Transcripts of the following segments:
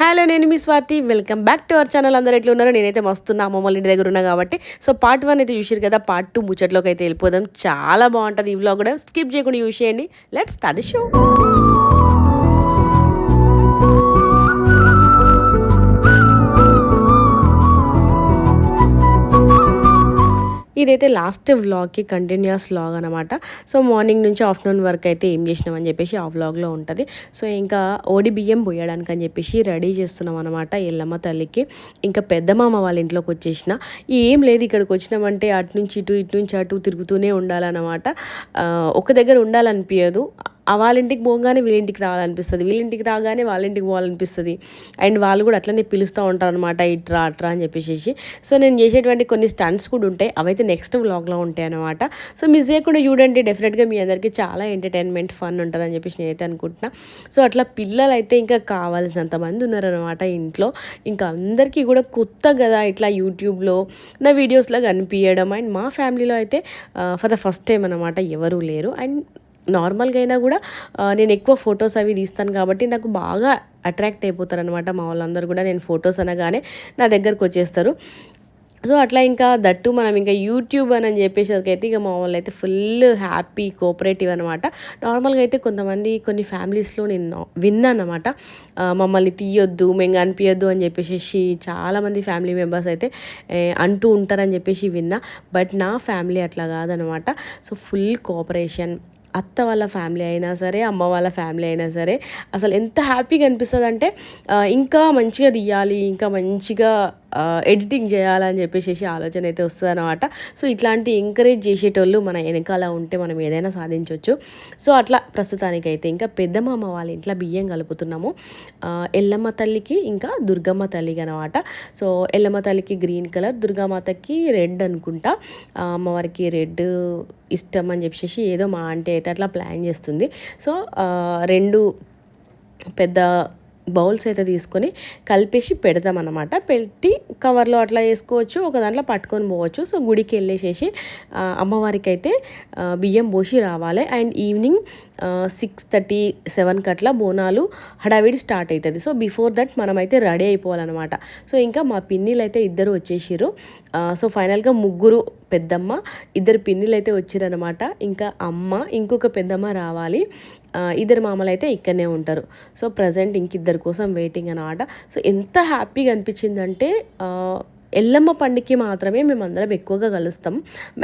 Hello నేను మీ Swathi. Welcome back to our channel. అందరు ఎట్లా ఉన్నారో? నేనైతే మస్తున్నా అమ్మమ్మ ఇంటి దగ్గర ఉన్నా కాబట్టి. సో పార్ట్ వన్ అయితే చూసారు కదా. పార్ట్ టూ ముచ్చట్లోకి అయితే వెళ్ళిపోదాం. చాలా బాగుంటుంది ఈ వ్లాగ్ కూడా. స్కిప్ చేయకుండా యూస్ చేయండి. లెట్స్ స్టార్ట్ షో ఇదైతే లాస్ట్ వ్లాగ్కి కంటిన్యూస్ వ్లాగ్ అనమాట సో మార్నింగ్ నుంచి ఆఫ్టర్నూన్ వరకు అయితే ఏం చేసినామని చెప్పేసి ఆ వ్లాగ్లో ఉంటుంది. సో ఇంకా ఓడి బియ్యం పోయడానికి అని చెప్పేసి రెడీ చేస్తున్నాం అనమాట ఎల్లమ్మ తల్లికి. ఇంకా పెద్దమామ వాళ్ళ ఇంట్లోకి వచ్చేసిన. ఏం లేదు ఇక్కడికి వచ్చినామంటే అటు నుంచి ఇటు ఇటు నుంచి అటు తిరుగుతూనే ఉండాలన్నమాట. ఒక దగ్గర ఉండాలనిపించదు వాళ్ళ ఇంటికి పోగానే వీళ్ళింటికి రావాలనిపిస్తుంది. వీళ్ళింటికి రాగానే వాళ్ళ ఇంటికి పోవాలనిపిస్తుంది. అండ్ వాళ్ళు కూడా అట్లనే పిలుస్తూ ఉంటారు అనమాట ఇట్రా అట్రా అని చెప్పేసి సో నేను చేసేటువంటి కొన్ని స్టంట్స్ కూడా ఉంటాయి. అవైతే నెక్స్ట్ వ్లాగ్లో ఉంటాయి అనమాట సో మిస్ చేయకుండా చూడండి. డెఫినెట్గా మీ అందరికీ చాలా ఎంటర్టైన్మెంట్ ఫన్ ఉంటుందని చెప్పేసి నేనైతే అనుకుంటున్నా. సో అట్లా పిల్లలు అయితే ఇంకా కావాల్సినంత మంది ఉన్నారనమాట ఇంట్లో. ఇంకా అందరికీ కూడా కొత్త కదా ఇట్లా యూట్యూబ్లో నా వీడియోస్లో కనిపించడం అండ్ మా ఫ్యామిలీలో అయితే ఫర్ ద ఫస్ట్ టైం అనమాట ఎవరూ లేరు. అండ్ నార్మల్గా అయినా కూడా నేను ఎక్కువ ఫొటోస్ అవి తీస్తాను కాబట్టి నాకు బాగా అట్రాక్ట్ అయిపోతారు అనమాట మా వాళ్ళందరూ కూడా. నేను ఫొటోస్ అనగానే నా దగ్గరకు వచ్చేస్తారు. సో అట్లా ఇంకా దట్టు మనం ఇంకా యూట్యూబ్ అని చెప్పేసరికి అయితే ఇక మా వాళ్ళు అయితే ఫుల్ హ్యాపీ కోఆపరేటివ్ అనమాట నార్మల్గా అయితే కొంతమంది కొన్ని ఫ్యామిలీస్లో నేను విన్నాను అనమాట మమ్మల్ని తీయొద్దు మేము కనిపించొద్దు అని చెప్పేసి చాలామంది ఫ్యామిలీ మెంబర్స్ అయితే అంటూ ఉంటారని చెప్పేసి విన్నా. బట్ నా ఫ్యామిలీ అట్లా కాదనమాట సో ఫుల్ కోఆపరేషన్ అత్త వాళ్ళ ఫ్యామిలీ అయినా సరే అమ్మ వాళ్ళ ఫ్యామిలీ అయినా సరే అసలు ఎంత హ్యాపీగా అనిపిస్తుంది అంటే ఇంకా మంచిగా తీయాలి ఇంకా మంచిగా ఎడిటింగ్ చేయాలని చెప్పేసి ఆలోచన అయితే వస్తుంది అనమాట సో ఇట్లాంటి ఎంకరేజ్ చేసేటోళ్ళు మన వెనకాల ఉంటే మనం ఏదైనా సాధించవచ్చు సో అట్లా ప్రస్తుతానికైతే ఇంకా పెద్దమామ వాళ్ళ ఇంట్లో బియ్యం కలుపుతున్నాము. ఎల్లమ్మ తల్లికి ఇంకా దుర్గమ్మ తల్లికి అనమాట సో ఎల్లమ్మ తల్లికి గ్రీన్ కలర్ దుర్గామాతకి రెడ్ అనుకుంటా. అమ్మవారికి రెడ్ ఇష్టం అని చెప్పేసి ఏదో మా ఆంటీ అయితే అట్లా ప్లాన్ చేస్తుంది. సో రెండు పెద్ద బౌల్స్ అయితే తీసుకొని కలిపేసి పెడతామన్నమాట పెట్టి కవర్లో అట్లా వేసుకోవచ్చు ఒక దాంట్లో పట్టుకొని పోవచ్చు. సో గుడికి వెళ్ళేసేసి అమ్మవారికి అయితే బియ్యం పోసి రావాలి. అండ్ ఈవినింగ్ సిక్స్ థర్టీ సెవెన్కి అట్లా బోనాలు హడావిడి స్టార్ట్ అవుతుంది సో బిఫోర్ దట్ మనమైతే రెడీ అయిపోవాలన్నమాట. సో ఇంకా మా పిన్నిలు అయితే ఇద్దరు వచ్చేసారు సో ఫైనల్గా ముగ్గురు పెద్దమ్మ ఇద్దరు పిన్నిలు అయితే వచ్చారనమాట ఇంకా అమ్మ ఇంకొక పెద్దమ్మ రావాలి. ఇద్దరు మామలు అయితే ఇక్కడనే ఉంటారు. సో ప్రజెంట్ ఇంకిద్దరి కోసం వెయిటింగ్ అనమాట సో ఎంత హ్యాపీగా అనిపించిందంటే ఎల్లమ్మ పండుగకి మాత్రమే మేము అందరం ఎక్కువగా కలుస్తాం.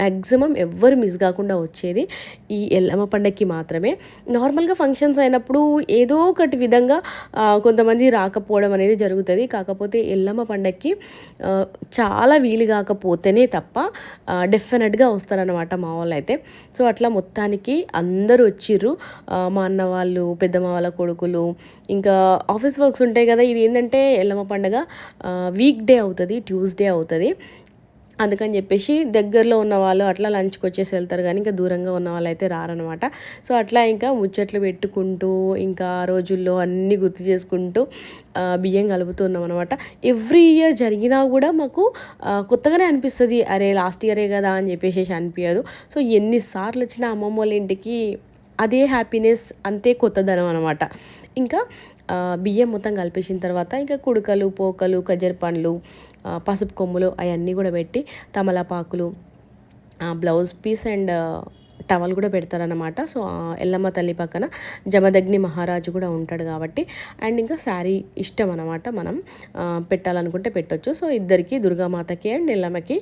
మ్యాక్సిమం ఎవ్వరు మిస్ కాకుండా వచ్చేది ఈ ఎల్లమ్మ పండుగకి మాత్రమే. నార్మల్గా ఫంక్షన్స్ అయినప్పుడు ఏదో ఒకటి విధంగా కొంతమంది రాకపోవడం అనేది జరుగుతుంది. కాకపోతే ఎల్లమ్మ పండగకి చాలా వీలు కాకపోతేనే తప్ప డెఫినెట్గా వస్తారనమాట మా వాళ్ళు అయితే సో అట్లా మొత్తానికి అందరూ వచ్చిర్రు. మా అన్న వాళ్ళు పెద్దమ్మ వాళ్ళ కొడుకులు ఇంకా ఆఫీస్ వర్క్స్ ఉంటాయి కదా ఇది ఏంటంటే ఎల్లమ్మ పండగ వీక్ డే అవుతుంది. ట్యూస్డే అవుతుంది. అందుకని చెప్పేసి దగ్గరలో ఉన్న వాళ్ళు అట్లా లంచ్కి వచ్చేసి వెళ్తారు కానీ ఇంకా దూరంగా ఉన్న వాళ్ళు అయితే రారనమాట. సో అట్లా ఇంకా ముచ్చట్లు పెట్టుకుంటూ ఇంకా ఆ రోజుల్లో అన్నీ గుర్తు చేసుకుంటూ బియ్యం కలుపుతున్నాం అనమాట ఎవ్రీ ఇయర్ జరిగినా కూడా మాకు కొత్తగానే అనిపిస్తుంది. అరే లాస్ట్ ఇయరే కదా అని చెప్పేసి అనిపించదు సో ఎన్నిసార్లు వచ్చిన అమ్మమ్మ వాళ్ళ ఇంటికి అదే హ్యాపీనెస్ అంతే కొత్తదనం అనమాట. ఇంకా బియ్యం మొత్తం కలిపేసిన తర్వాత ఇంకా కుడుకలు పోకలు ఖజర్ పండ్లు పసుపు కొమ్ములు అవన్నీ కూడా పెట్టి తమలపాకులు బ్లౌజ్ పీస్ అండ్ టవల్ కూడా పెడతారనమాట సో ఎల్లమ్మ తల్లి పక్కన జమదగ్ని మహారాజు కూడా ఉంటాడు కాబట్టి అండ్ ఇంకా శారీ ఇష్టం అనమాట మనం పెట్టాలనుకుంటే పెట్టొచ్చు. సో ఇద్దరికి దుర్గామాతకి అండ్ ఎల్లమ్మకి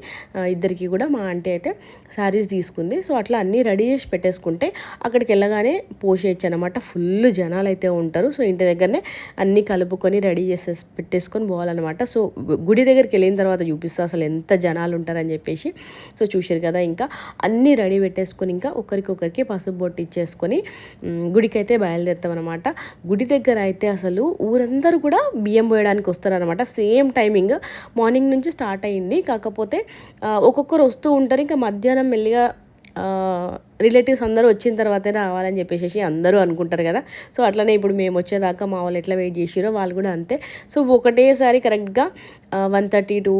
ఇద్దరికి కూడా మా ఆంటీ అయితే శారీస్ తీసుకుంది. సో అట్లా అన్నీ రెడీ చేసి పెట్టేసుకుంటే అక్కడికి వెళ్ళగానే పోసేయచ్చు అనమాట ఫుల్ జనాలు అయితే ఉంటారు. సో ఇంటి దగ్గరనే అన్నీ కలుపుకొని రెడీ చేసే పెట్టేసుకొని పోవాలన్నమాట. సో గుడి దగ్గరికి వెళ్ళిన తర్వాత చూపిస్తా అసలు ఎంత జనాలు ఉంటారని చెప్పేసి. సో చూసారు కదా ఇంకా అన్నీ రెడీ పెట్టేసుకొని ఇంకా ఒకరికొకరికి పసుపు బొట్టు ఇచ్చేసుకొని గుడికైతే గుడికి అయితే బయలుదేరుతాం అనమాట గుడి దగ్గర అయితే అసలు ఊరందరూ కూడా బియ్యం పోయడానికి వస్తారనమాట సేమ్ టైమింగ్ మార్నింగ్ నుంచి స్టార్ట్ అయింది. కాకపోతే ఒక్కొక్కరు వస్తూ ఉంటారు. ఇంకా మధ్యాహ్నం మెల్లిగా రిలేటివ్స్ అందరూ వచ్చిన తర్వాతే రావాలని చెప్పేసి అందరూ అనుకుంటారు కదా. సో అట్లనే ఇప్పుడు మేము వచ్చేదాకా మా వాళ్ళు ఎట్లా వెయిట్ చేసిరో వాళ్ళు కూడా అంతే. సో ఒకటేసారి కరెక్ట్గా వన్ థర్టీ టూ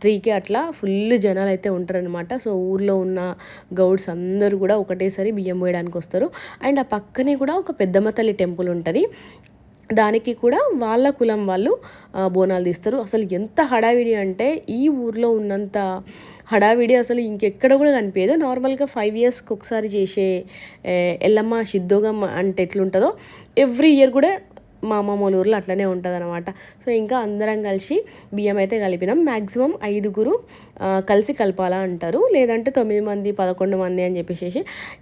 త్రీకి అట్లా ఫుల్ జనాలు అయితే ఉంటారనమాట సో ఊర్లో ఉన్న గౌడ్స్ అందరూ కూడా ఒకటేసారి బియ్యం పోయడానికి వస్తారు. అండ్ ఆ పక్కనే కూడా ఒక పెద్దమ్మ తల్లి టెంపుల్ ఉంటుంది. దానికి కూడా వాళ్ళ కులం వాళ్ళు బోనాలు తీస్తారు. అసలు ఎంత హడావిడి అంటే ఈ ఊర్లో ఉన్నంత హడావిడి అసలు ఇంకెక్కడ కూడా కనిపించదు. నార్మల్గా ఫైవ్ ఇయర్స్కి ఒకసారి చేసే ఎల్లమ్మ సిద్ధోగమ్మ అంటే ఎట్లుంటుందో ఎవ్రీ ఇయర్ కూడా మా అమ్మమ్మ వాళ్ళ ఊర్లో అట్లనే ఉంటుంది అనమాట సో ఇంకా అందరం కలిసి బియ్యం అయితే కలిపినాం. మ్యాక్సిమం ఐదుగురు కలిసి కలపాలా అంటారు. లేదంటే తొమ్మిది మంది పదకొండు మంది అని చెప్పేసి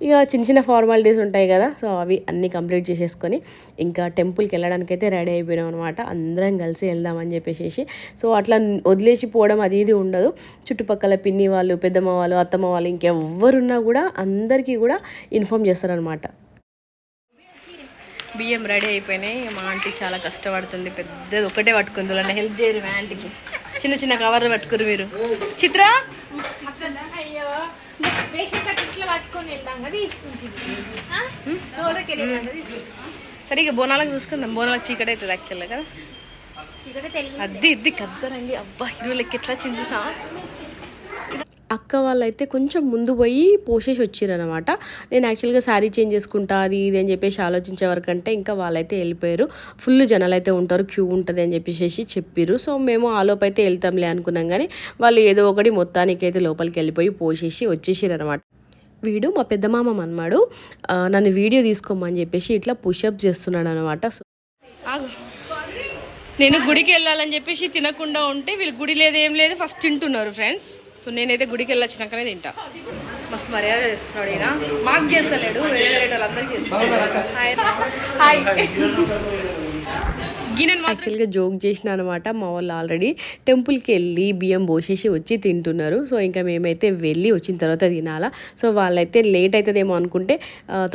ఇక చిన్న చిన్న ఫార్మాలిటీస్ ఉంటాయి కదా సో అవి అన్నీ కంప్లీట్ చేసేసుకొని ఇంకా టెంపుల్కి వెళ్ళడానికైతే రెడీ అయిపోయినాం అనమాట అందరం కలిసి వెళ్దామని చెప్పేసి సో అట్లా వదిలేసి పోవడం అది ఇది ఉండదు. చుట్టుపక్కల పిన్ని వాళ్ళు పెద్దమ్మ వాళ్ళు అత్తమ్మ వాళ్ళు ఇంకెవ్వరున్నా కూడా అందరికీ కూడా ఇన్ఫామ్ చేస్తారనమాట బియ్యం రెడీ అయిపోయినాయి. మా ఆంటీ చాలా కష్టపడుతుంది. పెద్దది ఒకటే పట్టుకుంది. వాళ్ళని హెల్ప్ చేయరు మా ఆంటీకి. చిన్న చిన్న కవర్లు పట్టుకురు మీరు. చిత్ర! అయ్యో రేషన్ కార్డు ఇట్లా పట్టుకొని వెళ్దాం కదా ఇస్తుంటుంది దూరకి వెళ్ళాం కదా ఇస్తుంది సరే ఇక బోనాలకు చూసుకుందాం. బోనాలకు చీకటి అవుతుంది యాక్చువల్గా కదా అద్ది ఇద్ది కద్దరండి అబ్బా ఇరవై లెక్క ఎట్లా చించుతా అక్క వాళ్ళైతే కొంచెం ముందు పోయి పోసేసి వచ్చారనమాట నేను యాక్చువల్గా శారీ చేంజ్ చేసుకుంటా అది ఇది అని చెప్పేసి ఆలోచించే వరకు అంటే ఇంకా వాళ్ళైతే వెళ్ళిపోయారు. ఫుల్ జనాలు అయితే ఉంటారు క్యూ ఉంటుంది అని చెప్పేసి చెప్పిర్రు. సో మేము ఆలోపు అయితే వెళ్తాంలే అనుకున్నాం కానీ వాళ్ళు ఏదో ఒకటి మొత్తానికైతే లోపలికి వెళ్ళిపోయి పోసేసి వచ్చేసారు అనమాట వీడు మా పెద్దమామ అన్నమాడు నన్ను వీడియో తీసుకోమని చెప్పేసి ఇట్లా పుషప్ చేస్తున్నాడు అనమాట సో నేను గుడికి వెళ్ళాలని చెప్పేసి తినకుండా ఉంటే వీళ్ళు గుడి లేదు ఏం లేదు ఫస్ట్ తింటున్నారు ఫ్రెండ్స్. సో నేనైతే గుడికి వెళ్ళొచ్చినాకనే తింటా. మస్తు మర్యాద చేస్తున్నాడు ఈయన. మాకు చేస్తలేడు వేరే వేరే వాళ్ళందరికీ చేస్తున్నాడు హాయ్. హాయ్. యాక్చువల్గా జోక్ చేసిన అనమాట మా వాళ్ళు ఆల్రెడీ టెంపుల్కి వెళ్ళి బియ్యం పోసేసి వచ్చి తింటున్నారు. సో ఇంకా మేమైతే వెళ్ళి వచ్చిన తర్వాత తినాలా. సో వాళ్ళైతే లేట్ అవుతుందేమో అనుకుంటే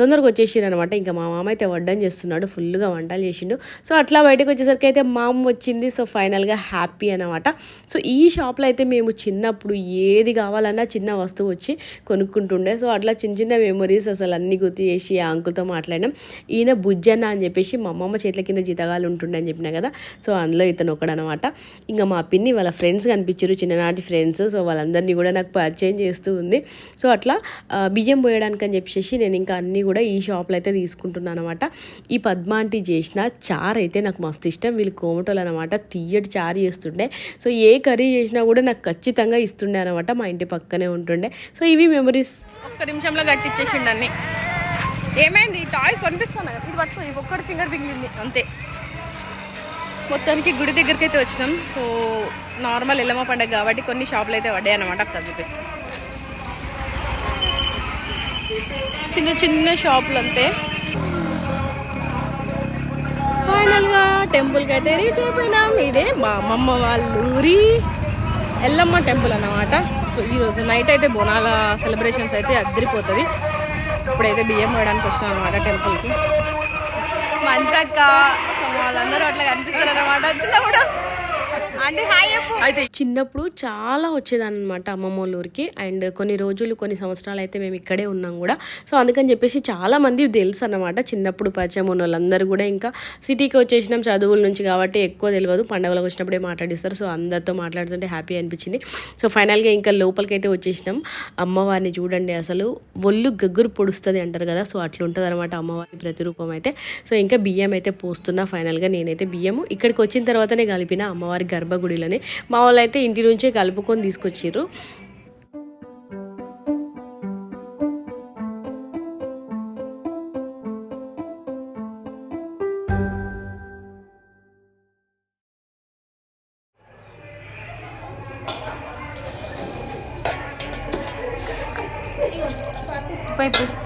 తొందరగా వచ్చేసారు అనమాట ఇంకా మా మామ అయితే వడ్డం చేస్తున్నాడు. ఫుల్గా వంటలు చేసిండు. సో అట్లా బయటకు వచ్చేసరికి అయితే మా అమ్మ వచ్చింది. సో ఫైనల్గా హ్యాపీ అనమాట సో ఈ షాప్లో అయితే మేము చిన్నప్పుడు ఏది కావాలన్నా చిన్న వస్తువు వచ్చి కొనుక్కుంటుండే. సో అట్లా చిన్న చిన్న మెమొరీస్ అసలు అన్ని గుర్తు చేసి ఆ అంకుల్తో మాట్లాడినాం. ఈయన బుజ్జన్న అని చెప్పేసి మా అమ్మమ్మ చేతుల కింద జీతగాలు ఉంటుండే అని చెప్పినా కదా. సో అందులో ఇతను ఒకడనమాట. ఇంకా మా పిన్ని వాళ్ళ ఫ్రెండ్స్ కనిపించారు చిన్ననాటి ఫ్రెండ్స్ సో వాళ్ళందరినీ కూడా నాకు పరిచయం చేస్తూ ఉంది. సో అట్లా బియ్యం పోయడానికి అని చెప్పేసి నేను ఇంకా అన్నీ కూడా ఈ షాప్లో అయితే తీసుకుంటున్నాను అనమాట. ఈ పద్మాంటి చేసిన చారు అయితే నాకు మస్తు ఇష్టం. వీళ్ళు కోమటోలు అనమాట తీయటి చారు చేస్తుండే. సో ఏ కర్రీ చేసినా కూడా నాకు ఖచ్చితంగా ఇస్తుండే అనమాట మా ఇంటి పక్కనే ఉంటుండే. సో ఇవి మెమరీస్ ఒక్క నిమిషంలో గట్టిచ్చేసిండీ ఏమైంది? టాయ్స్ కనిపిస్తాను కదా. ఇది పట్టుకో ఇది ఒక్కటి ఫింగర్ పిగిలింది. అంతే. మొత్తానికి గుడి దగ్గరికి అయితే వచ్చినాం. సో నార్మల్ ఎల్లమ్మ పండగ కాబట్టి కొన్ని షాపులు అయితే పడ్డాయి అనమాట ఒకసారి చూపిస్తాం. చిన్న చిన్న షాపులు అంతే. ఫైనల్గా టెంపుల్కి అయితే రీచ్ అయిపోయినాం. ఇదే మా అమ్మమ్మ వాళ్ళ ఊరి ఎల్లమ్మ టెంపుల్ అన్నమాట. సో ఈరోజు నైట్ అయితే బోనాల సెలబ్రేషన్స్ అయితే అద్దరిపోతుంది. ఇప్పుడైతే బియ్యం వేయడానికి వచ్చినాం అనమాట టెంపుల్కి. మంటక్క వాళ్ళందరూ అట్లా కనిపిస్తారు అనమాట వచ్చినప్పుడు అయితే చిన్నప్పుడు చాలా వచ్చేదాన్ని అనమాట అమ్మమ్మ వాళ్ళ ఊరికి. అండ్ కొన్ని రోజులు కొన్ని సంవత్సరాలు అయితే మేము ఇక్కడే ఉన్నాం కూడా. సో అందుకని చెప్పేసి చాలా మంది తెలుసు అన్నమాట చిన్నప్పుడు పరిచయం ఉన్న వాళ్ళందరూ కూడా. ఇంకా సిటీకి వచ్చేసినాం చదువుల నుంచి కాబట్టి ఎక్కువ తెలియదు. పండగలకు వచ్చినప్పుడే మాట్లాడిస్తారు. సో అందరితో మాట్లాడుతుంటే హ్యాపీ అనిపించింది. సో ఫైనల్గా ఇంకా లోపలికి అయితే వచ్చేసినాం. అమ్మవారిని చూడండి అసలు. ఒళ్ళు గగ్గురు పొడుస్తుంది అంటారు కదా. సో అట్లా ఉంటుంది అనమాట అమ్మవారి ప్రతిరూపం అయితే. సో ఇంకా బియ్యం అయితే పోస్తున్నా ఫైనల్గా నేనైతే బియ్యము. ఇక్కడికి వచ్చిన తర్వాతనే కలిపిన అమ్మవారి గర్భగుడిలోనే మా వాళ్ళు అయితే ఇంటి నుంచే కలుపుకొని తీసుకొచ్చారు పైపు.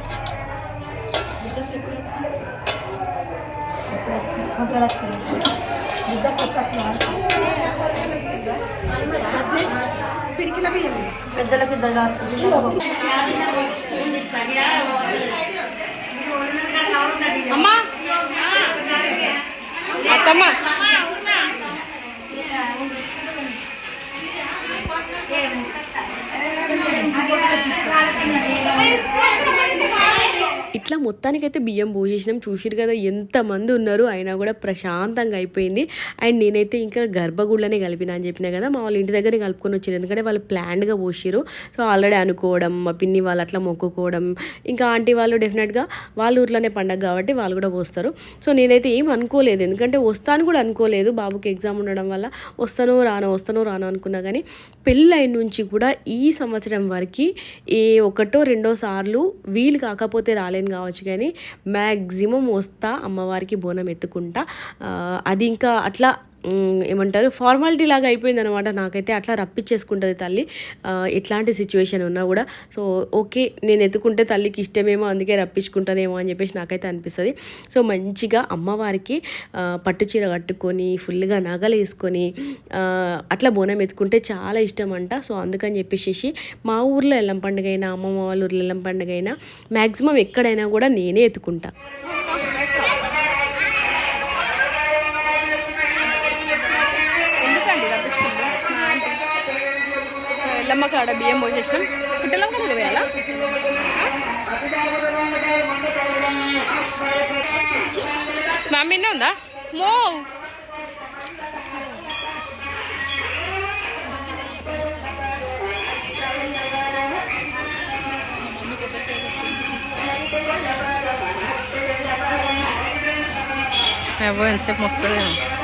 కాస్తుంది అమ్మా! అత్తమ్మ! ఇట్లా మొత్తానికైతే బియ్యం పోసేసినాం. చూసిరు కదా ఎంతమంది ఉన్నారు అయినా కూడా ప్రశాంతంగా అయిపోయింది. అండ్ నేనైతే ఇంకా గర్భగుళ్ళనే కలిపిన అని చెప్పిన కదా మా వాళ్ళ ఇంటి దగ్గర కలుపుకొని వచ్చారు ఎందుకంటే వాళ్ళు ప్లాన్డ్గా పోసిరు సో ఆల్రెడీ అనుకోవడం మా పిన్ని వాళ్ళు అట్లా మొక్కుకోవడం ఇంకా ఆంటీ వాళ్ళు డెఫినెట్గా వాళ్ళ ఊర్లోనే పండగ కాబట్టి వాళ్ళు కూడా పోస్తారు. సో నేనైతే ఏం అనుకోలేదు. ఎందుకంటే వస్తాను కూడా అనుకోలేదు. బాబుకి ఎగ్జామ్ ఉండడం వల్ల వస్తానో రానో వస్తానో రానో అనుకున్నా కానీ పెళ్ళైన నుంచి కూడా ఈ సంవత్సరం వరకు ఏ ఒకటో రెండో సార్లు వీలు కాకపోతే రాలేను కావచ్చు కానీ మ్యాక్సిమం వస్తా అమ్మవారికి బోనం ఎత్తుకుంటా. అది ఇంకా అట్లా ఏమంటారు ఫార్మాలిటీ లాగా అయిపోయింది అనమాట నాకైతే అట్లా రప్పించేసుకుంటుంది తల్లి. ఎట్లాంటి సిచ్యువేషన్ ఉన్నా కూడా. సో ఓకే నేను ఎత్తుకుంటే తల్లికి ఇష్టమేమో అందుకే రప్పించుకుంటుందేమో అని చెప్పేసి నాకైతే అనిపిస్తుంది. సో మంచిగా అమ్మవారికి పట్టు చీర కట్టుకొని ఫుల్గా నగలు వేసుకొని అట్లా బోనం ఎత్తుకుంటే చాలా ఇష్టం అంట సో అందుకని చెప్పేసి మా ఊర్లో ఎల్లం పండుగ అయినా అమ్మమ్మ వాళ్ళ ఊర్లో ఎల్లం పండుగ అయినా మ్యాక్సిమం ఎక్కడైనా కూడా నేనే ఎత్తుకుంటా. ఎల్లమ్మ కాడ బియ్యం పోసేసినాం పుట్టెలమ్మ కూడా వేయాలా మమ్మీనే ఉందా మో ఏవో ఎంతసేపు మొక్కుతాడేమో మా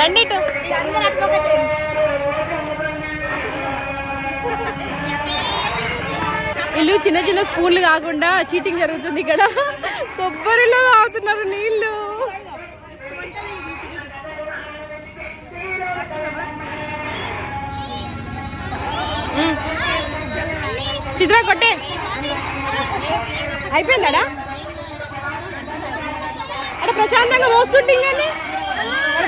రండి ఇటు. వీళ్ళు చిన్న చిన్న స్పూన్లు కాకుండా చీటింగ్ జరుగుతుంది ఇక్కడ. కొబ్బరిలో తాగుతున్నారు నీళ్ళు. చిత్ర కొట్టే. అయిపోయిందా అక్కడ ప్రశాంతంగా పోస్తుంటే కానీ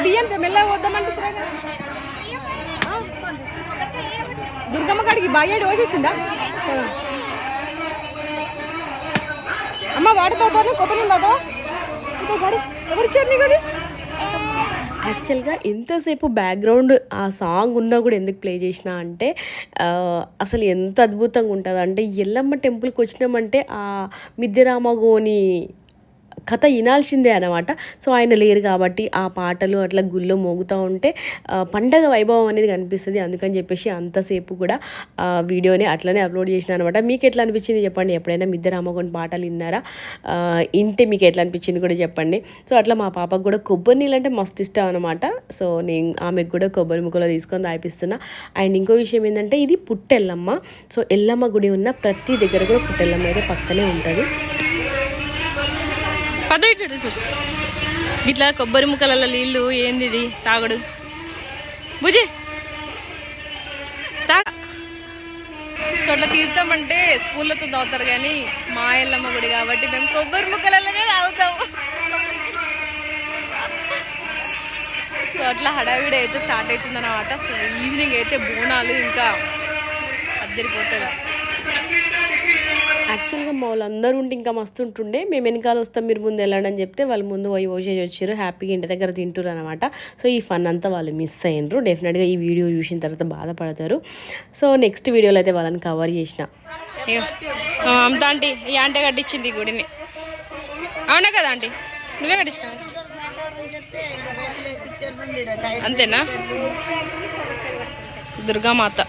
బియ్యం మెల్లగా పోద్దామంటున్నా దుర్గమ్మ కాడికి బాగా వచ్చేసిందా అమ్మ వాడుతావు కొబ్బరి నీళ్ళు ఎవరు ఇచ్చారు నీకు యాక్చువల్గా ఎంతసేపు బ్యాక్గ్రౌండ్ ఆ సాంగ్ ఉన్నా కూడా ఎందుకు ప్లే చేసిన అంటే అసలు ఎంత అద్భుతంగా ఉంటుంది. అంటే ఎల్లమ్మ టెంపుల్కి వచ్చినామంటే ఆ మిద్దెరామగోని కథ వినాల్సిందే అనమాట సో ఆయన లేరు కాబట్టి ఆ పాటలు అట్లా గుళ్ళో మోగుతూ ఉంటే పండగ వైభవం అనేది కనిపిస్తుంది. అందుకని చెప్పేసి అంతసేపు కూడా వీడియోని అట్లనే అప్లోడ్ చేసిన అనమాట మీకు ఎట్లా అనిపించింది చెప్పండి? ఎప్పుడైనా మిద్దె రామగోని పాటలు విన్నారా? ఇంటే మీకు ఎట్లా అనిపించింది కూడా చెప్పండి. సో అట్లా మా పాపకు కూడా కొబ్బరి నీళ్ళు అంటే మస్తు ఇష్టం అనమాట సో నేను ఆమెకు కూడా కొబ్బరి ముక్కలో తీసుకొని దాయిపిస్తున్నా అండ్ ఇంకో విషయం ఏంటంటే ఇది పుట్టెల్లమ్మ. సో ఎల్లమ్మ గుడి ఉన్న ప్రతి దగ్గర కూడా పుట్టెల్లమ్మ అయితే పక్కనే ఉంటుంది. పద చూడు చూడు. ఇట్లా కొబ్బరి ముక్కల నీళ్ళు ఏంది ఇది? తాగుడు. బుజి తా. సో అట్లా తీర్థం అంటే స్కూళ్ళతో తాగుతారు కానీ మా ఎల్లమ్మ గుడి కాబట్టి మేము కొబ్బరి ముక్కలలోనే తాగుతాము సో అట్లా హడావిడి అయితే స్టార్ట్ అవుతుంది అనమాట సో ఈవినింగ్ అయితే బోనాలు ఇంకా అద్దరిపోతుంది. యాక్చువల్గా మా వాళ్ళందరూ ఉంటే ఇంకా మస్తు ఉంటుండే. మేము వెనకాల వస్తాం మీరు ముందు వెళ్ళండి అని చెప్తే వాళ్ళు ముందు పోయి పోసేసి వచ్చారు హ్యాపీగా ఇంటి దగ్గర తింటారు అనమాట సో ఈ ఫన్ అంతా వాళ్ళు మిస్ అయినరు. డెఫినెట్గా ఈ వీడియో చూసిన తర్వాత బాధపడతారు. సో నెక్స్ట్ వీడియోలో అయితే వాళ్ళని కవర్ చేసిన. అంత ఆంటీ ఈ ఆంటీ కట్టించింది ఈ గుడిని. అవునా కదా ఆంటీ? నువ్వే కట్టించినావు అంతేనా? దుర్గామాత.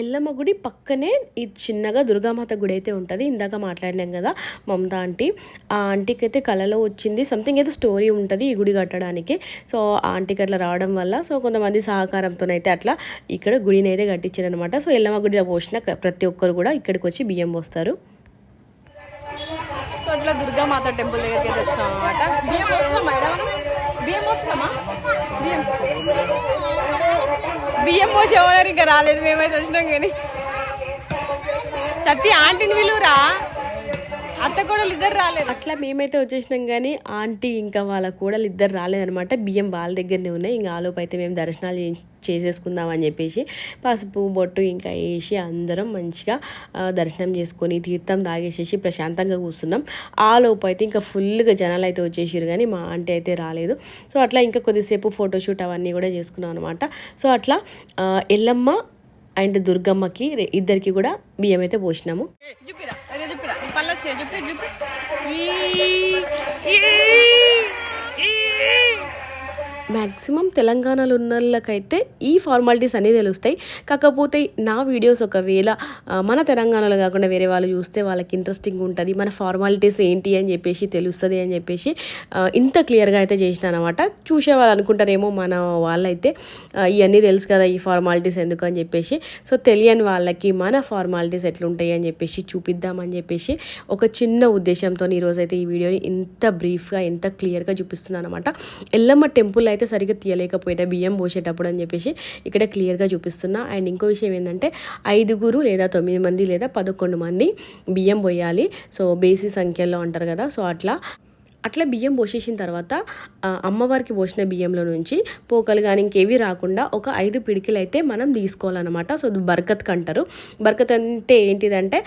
ఎల్లమ్మ గుడి పక్కనే ఈ చిన్నగా దుర్గామాత గుడి అయితే ఉంటుంది. ఇందాక మాట్లాడినాం కదా మమత ఆంటీ. ఆ ఆంటీకి అయితే కళలో వచ్చింది. సంథింగ్ ఏదో స్టోరీ ఉంటుంది ఈ గుడి కట్టడానికి. సో ఆ ఆంటీకి అట్లా రావడం వల్ల సో కొంతమంది సహకారంతోనైతే అట్లా ఇక్కడ గుడిని అయితే కట్టించారనమాట సో ఎల్లమ్మ గుడిలో పోసిన ప్రతి ఒక్కరు కూడా ఇక్కడికి వచ్చి బియ్యం పోస్తారు. సో అట్లా దుర్గామాత టెంపుల్ దగ్గరికి అయితే వచ్చినాం అనమాట బియ్యం వస్తున్నామా మేడం బియ్యం వస్తున్నామా బియ్యం. బియ్యం పోసేవాడు ఇంకా రాలేదు మేమైతే వచ్చినాం కానీ. సత్య ఆంటీని విలువరా అత్త కూడా ఇద్దరు రాలేదు అట్లా మేమైతే వచ్చేసినాం కానీ ఆంటీ ఇంకా వాళ్ళ కూడా ఇద్దరు రాలేదనమాట బియ్యం వాళ్ళ దగ్గరనే ఉన్నాయి. ఇంకా ఆలోపు అయితే మేము దర్శనాలు చేసేసుకుందాం అని చెప్పేసి పసుపు బొట్టు ఇంకా వేసి అందరం మంచిగా దర్శనం చేసుకొని తీర్థం తాగేసేసి ప్రశాంతంగా కూర్చున్నాం. ఆ లోపు అయితే ఇంకా ఫుల్గా జనాలు అయితే వచ్చేసారు కానీ మా ఆంటీ అయితే రాలేదు. సో అట్లా ఇంకా కొద్దిసేపు ఫోటోషూట్ అవన్నీ కూడా చేసుకున్నాం అనమాట సో అట్లా ఎల్లమ్మ అండ్ దుర్గమ్మకి ఇద్దరికి కూడా బియ్యం అయితే పోసినాము. చూపిరా చూపిరా నీ పళ్ళు వచ్చినాయి చూపి చూపి ఈ, ఈ, ఈ. మ్యాక్సిమం తెలంగాణలో ఉన్న వాళ్ళకైతే ఈ ఫార్మాలిటీస్ అన్నీ తెలుస్తాయి. కాకపోతే నా వీడియోస్ ఒకవేళ మన తెలంగాణలో కాకుండా వేరే వాళ్ళు చూస్తే వాళ్ళకి ఇంట్రెస్టింగ్ ఉంటుంది. మన ఫార్మాలిటీస్ ఏంటి అని చెప్పేసి తెలుస్తుంది అని చెప్పేసి ఇంత క్లియర్గా అయితే చేసిన అనమాట చూసే వాళ్ళు అనుకుంటారేమో మన వాళ్ళైతే ఇవన్నీ తెలుసు కదా ఈ ఫార్మాలిటీస్ ఎందుకు అని చెప్పేసి. సో తెలియని వాళ్ళకి మన ఫార్మాలిటీస్ ఎట్లుంటాయి అని చెప్పేసి చూపిద్దామని చెప్పేసి ఒక చిన్న ఉద్దేశంతో ఈరోజైతే ఈ వీడియోని ఇంత బ్రీఫ్గా ఎంత క్లియర్గా చూపిస్తున్నాను అనమాట ఎల్లమ్మ టెంపుల్ అయితే సరిగ్గా తీయలేకపోయినా బియ్యం పోసేటప్పుడు అని చెప్పేసి ఇక్కడ క్లియర్గా చూపిస్తున్నా. అండ్ ఇంకో విషయం ఏంటంటే ఐదుగురు లేదా తొమ్మిది మంది లేదా పదకొండు మంది బియ్యం పోయాలి. సో బేసి సంఖ్యలో అంటారు కదా సో అట్లా అట్లా బియ్యం పోసేసిన తర్వాత అమ్మవారికి పోసిన బియ్యంలో నుంచి పోకలు కానీ ఇంకేవి రాకుండా ఒక ఐదు పిడికిలు అయితే మనం తీసుకోవాలన్నమాట. సో బర్కత్కి బర్కత్ అంటారు బర్కత్ అంటే ఏంటిదంటే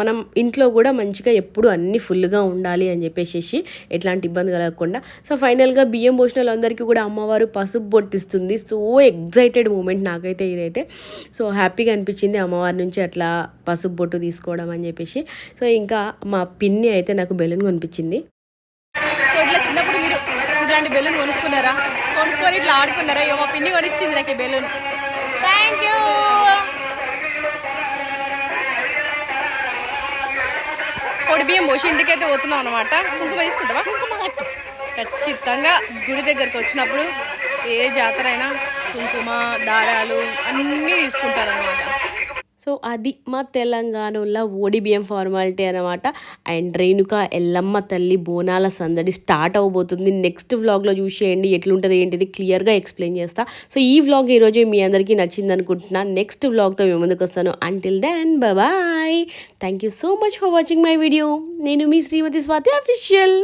మనం ఇంట్లో కూడా మంచిగా ఎప్పుడు అన్ని ఫుల్గా ఉండాలి అని చెప్పేసి ఎట్లాంటి ఇబ్బంది కలగకుండా. సో ఫైనల్గా బియ్యం పోసిన వాళ్ళందరికీ కూడా అమ్మవారు పసుపు బొట్టిస్తుంది. సో ఎగ్జైటెడ్ మూమెంట్ నాకైతే ఇదైతే. సో హ్యాపీగా అనిపించింది అమ్మవారి నుంచి అట్లా పసుపు బొట్టు తీసుకోవడం అని చెప్పేసి. సో ఇంకా మా పిన్ని అయితే నాకు బెలూన్ కొనిపించింది. ఇట్లా చిన్నప్పుడు మీరు ఇట్లాంటి బెలూన్ కొనుక్కున్నారా? కొనుక్కొని ఇట్లా ఆడుకున్నారా? ఏమో మా పిన్ని కొనిచ్చింది నాకు ఈ బెలూన్. థ్యాంక్ యూ పొడి బియ్యం పోసి ఇంటికైతే పోతున్నాం అనమాట కుంకుమ తీసుకుంటావా? ఖచ్చితంగా గుడి దగ్గరికి వచ్చినప్పుడు ఏ జాతర అయినా కుంకుమ దారాలు అన్నీ తీసుకుంటారనమాట సో అది మా తెలంగాణలో ఓడిబిఎం ఫార్మాలిటీ అనమాట అండ్ రేణుక ఎల్లమ్మ తల్లి బోనాల సందడి స్టార్ట్ అవబోతుంది. నెక్స్ట్ వ్లాగ్లో చూసేయండి ఎట్లుంటుంది ఏంటిది క్లియర్గా ఎక్స్ప్లెయిన్ చేస్తా. సో ఈ వ్లాగ్ ఈరోజు మీ అందరికీ నచ్చింది అనుకుంటున్నా నెక్స్ట్ వ్లాగ్తో మేము ముందుకు వస్తాను. Until then bye thank you so much for watching my video నేను మీ శ్రీమతి స్వాతి అఫీషియల్